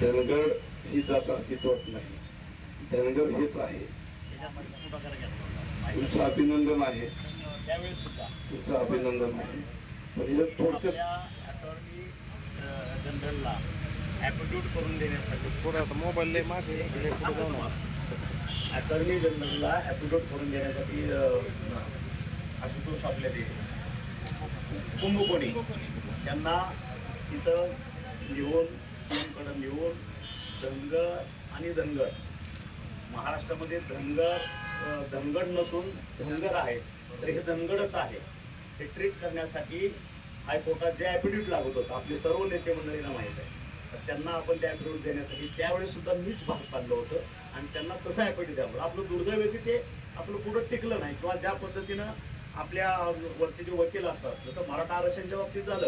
धनगड ही जात अस्तित्वात नाही. धनगर हेच आहे. तुमचं अभिनंदन आहे. तुमचं अभिनंदन आहे पण यात थोडक्यात आपल्या जनरलला करून देण्यासाठी मोबाईल लय मागे अटॉर्नी जनरलला करून देण्यासाठी अ, आशुतोष आपले ते कुंभकोणी. त्यांना तिथं लिहून सीएमकडं लिहून धनगर आणि धनगर. महाराष्ट्रामध्ये धनगर धनगड नसून धनगर आहेत तर हे धनगडच आहे. हे ट्रीट करण्यासाठी हायकोर्टात जे ॲफिडेविट लागत होतं आपले सर्व नेते मंडळींना माहीत आहे. तर त्यांना आपण ते ॲफिडेविट देण्यासाठी त्यावेळेस सुद्धा मीच भाग पाडलं होतं आणि त्यांना तसं ॲफिडेविट द्यावं आपलं दुर्दैव आहे की ते आपलं पुढं टिकलं नाही किंवा ज्या पद्धतीनं आपल्या वरचे जे वकील असतात जसं मराठा आरक्षणच्या बाबतीत झालं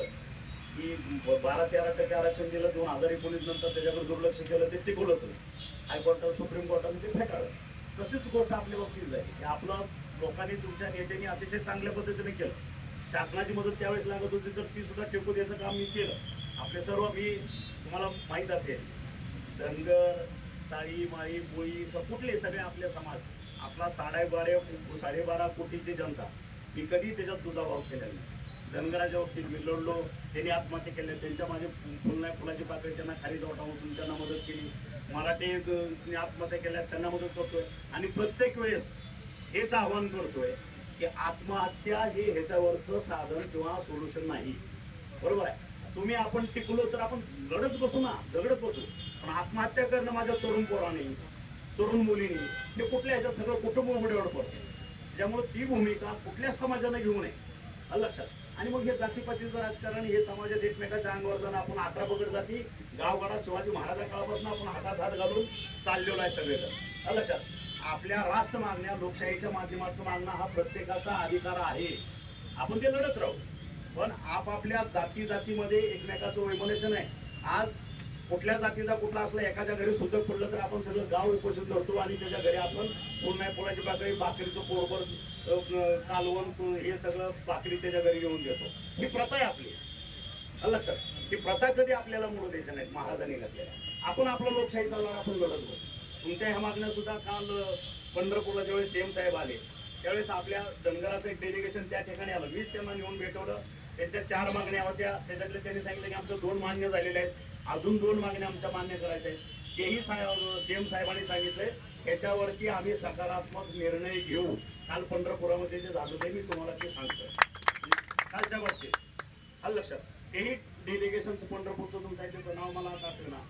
की ब- बारा तेरा टक्के आरक्षण दिलं दोन हजार एकोणीस नंतर त्याच्याकडे दुर्लक्ष केलं ते टिकवलंच नाही हायकोर्टात सुप्रीम कोर्टाने ते फेटाळलं तशीच गोष्ट आपल्या बाबतीत जाईल की आपलं लोकांनी तुमच्या नेत्यांनी अतिशय चांगल्या पद्धतीने केलं. शासनाची मदत त्यावेळेस लागत होती तर ती सुद्धा टेकू द्यायचं काम मी केलं. आपले सर्व मी तुम्हाला माहीत असेल धनगर साळी माळी बोळी स कुठले सगळे आपले समाज आपला साडेबारा साडेबारा कोटीची जनता मी कधी त्याच्यात तुझा भाव केलेला नाही. धनगराच्या बाबतीत मी लढलो त्यांनी आत्महत्या केल्या त्यांच्या माझे पुन्हा फुलाची पाकळी त्यांना खाली जावटा त्यांना मदत केली. मराठी आत्महत्या केल्या त्यांना मदत करतोय. आणि प्रत्येक वेळेस हेच आव्हान करतोय की आत्महत्या हे ह्याच्यावरचं साधन किंवा सोल्युशन नाही. बरोबर आहे? तुम्ही आपण टिकलो तर आपण लढत बसू ना झगडत बसू. पण आत्महत्या करणं माझ्या तरुण पोराने तरुण मुलीने हे कुठल्या ह्याच्यात सगळं कुटुंब उघड्यावर पडते त्यामुळे ती भूमिका कुठल्याच समाजाने घेऊ नये लक्षात आणि मग हे जातीपातीचं राजकारण हे समाजात एकमेकाच्या अंगावर जाणं आपण आत्रा पगड जाती गावगाडात शिवाजी महाराजा काळापासून आपण हातात हात घालून चाललेलो आहे सगळेजण. लक्षात. आपल्या रास्त मागण्या लोकशाहीच्या माध्यमातून मागणं हा प्रत्येकाचा अधिकार आहे. आपण ते लढत राहू. पण आपापल्या जाती जातीमध्ये एकमेकाचं वैमनस्य आहे. आज कुठल्या जातीचा कुठला असला एखाद्या घरी सुतक पडलं तर आपण सगळं गाव उपोषण करतो आणि त्याच्या घरी आपण पुन्हा पोळ्याची भाकरी भाकरीचं पोरभर कालवण हे सगळं भाकरी त्याच्या घरी घेऊन देतो. ही प्रथा आहे आपली. लक्षात. ही प्रथा कधी आपल्याला मोडू द्यायच्या नाहीत महाराजांनी घातलेल्या. आपण आपला लोकशाही लढा आपण लढत बसू. तुमच्या ह्या मागण्या सुद्धा काल पंढरपूरला ज्यावेळेस सीएम साहेब आले त्यावेळेस आपल्या धनगराचं एक डेलिगेशन त्या ठिकाणी आलं. मीच त्यांना नेऊन भेटवलं. त्यांच्या चार मागण्या होत्या. त्याच्यातले त्यांनी सांगितलं की आमचं दोन मान्य झालेले आहेत. अजून दोन मागण्या आमच्या मान्य करायच्या आहेत. तेही सीएम साहेबांनी सांगितलंय. याच्यावरती आम्ही सकारात्मक निर्णय घेऊ. काल पंढरपुरामध्ये जे झालं ते मी तुम्हाला ते सांगतोय. कालच्या बाबतीत. आलं लक्षात? तेही डेलिगेशन पंढरपूरचं तुमच्या आहे त्याचं नाव मला आता ना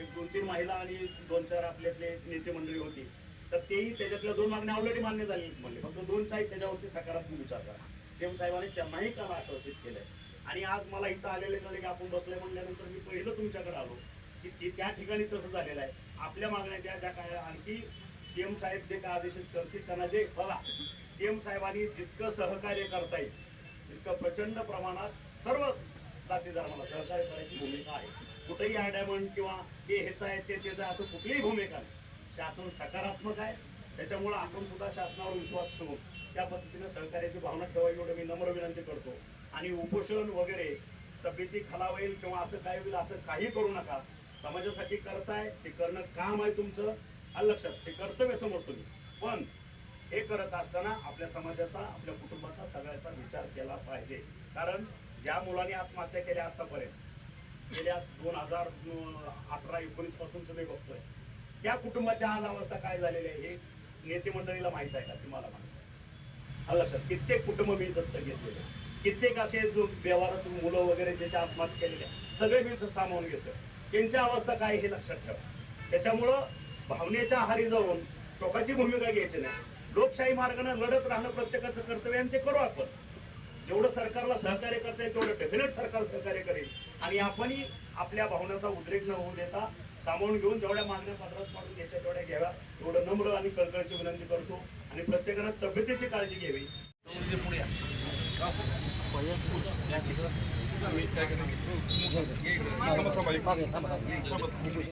एक दोन तीन महिला आणि दोन चार आपल्यातले नेते मंडळी होती. तर तेही त्याच्यातल्या दोन मागण्या ऑलरेडी मान्य झाली म्हणले. फक्त दोन चाही त्याच्यावरती सकारात्मक विचार करा. सीएम साहेबांनी त्यांनाही काल आश्वासित केलंय. आणि आज मला इथं आलेले कळले की आपण बसले म्हणल्यानंतर मी पहिलं तुमच्याकडे आलो की ते त्या ठिकाणी तसं झालेलं आहे. आपल्या मागण्या त्या ज्या काय आणखी सीएम साहेब जे काय आदेशित करतील त्यांना जे बघा. सीएम साहेबांनी जितकं सहकार्य करता येईल तितकं प्रचंड प्रमाणात सर्व जाती धर्माला सहकार्य करायची भूमिका आहे. कुठेही आयडायमंड किंवा हे ह्याचं आहे ते त्याचं असं कुठलीही भूमिका नाही. शासन सकारात्मक आहे त्याच्यामुळं आपण सुद्धा शासनावर विश्वास ठेवून त्या पद्धतीने सहकार्याची भावना ठेवावी एवढं मी नम्र विनंती करतो. आणि उपोषण वगैरे तब्येती खालावेल किंवा असं काय होईल असं काही करू नका. समाजासाठी करताय ते करणं काम आहे तुमचं. आलं लक्षात? ते कर्तव्य समजतो मी पण हे करत असताना आपल्या समाजाचा आपल्या कुटुंबाचा सगळ्याचा विचार केला पाहिजे. कारण ज्या मुलांनी आत्महत्या केल्या आतापर्यंत गेल्या दोन हजार अठरा एकोणीसपासून मी बघतोय. त्या कुटुंबाच्या आज अवस्था काय झालेली आहे? हे नेते मंडळीला माहीत आहे का? तुम्हाला माहीत आहे. आलं लक्षात. कित्येक कुटुंब मी दत्त घेतलेले कित्येक असे जो व्यवहार मुलं वगैरे ज्याच्या आत्महत्या केलेल्या सगळे मी सामावून घेतो त्यांच्या अवस्था काय हे लक्षात ठेवा. त्याच्यामुळं भावनेच्या आहारी जाऊन टोकाची भूमिका घ्यायची नाही. लोकशाही मार्गाने लढत राहणं प्रत्येकाचं कर्तव्य आणि ते करू आपण. जेवढं सरकारला सहकार्य करता येईल तेवढं डेफिनेट सरकार सहकार्य करेल. आणि आपणही आपल्या भावनांचा उद्रेक न होऊ देता सामावून घेऊन जेवढ्या मागण्या पत्रात पाडून घ्यायच्या तेवढ्या घ्याव्या. एवढं नम्र आणि कळकळची विनंती करतो आणि प्रत्येकानं तब्येतीची काळजी घ्यावी. थांबा,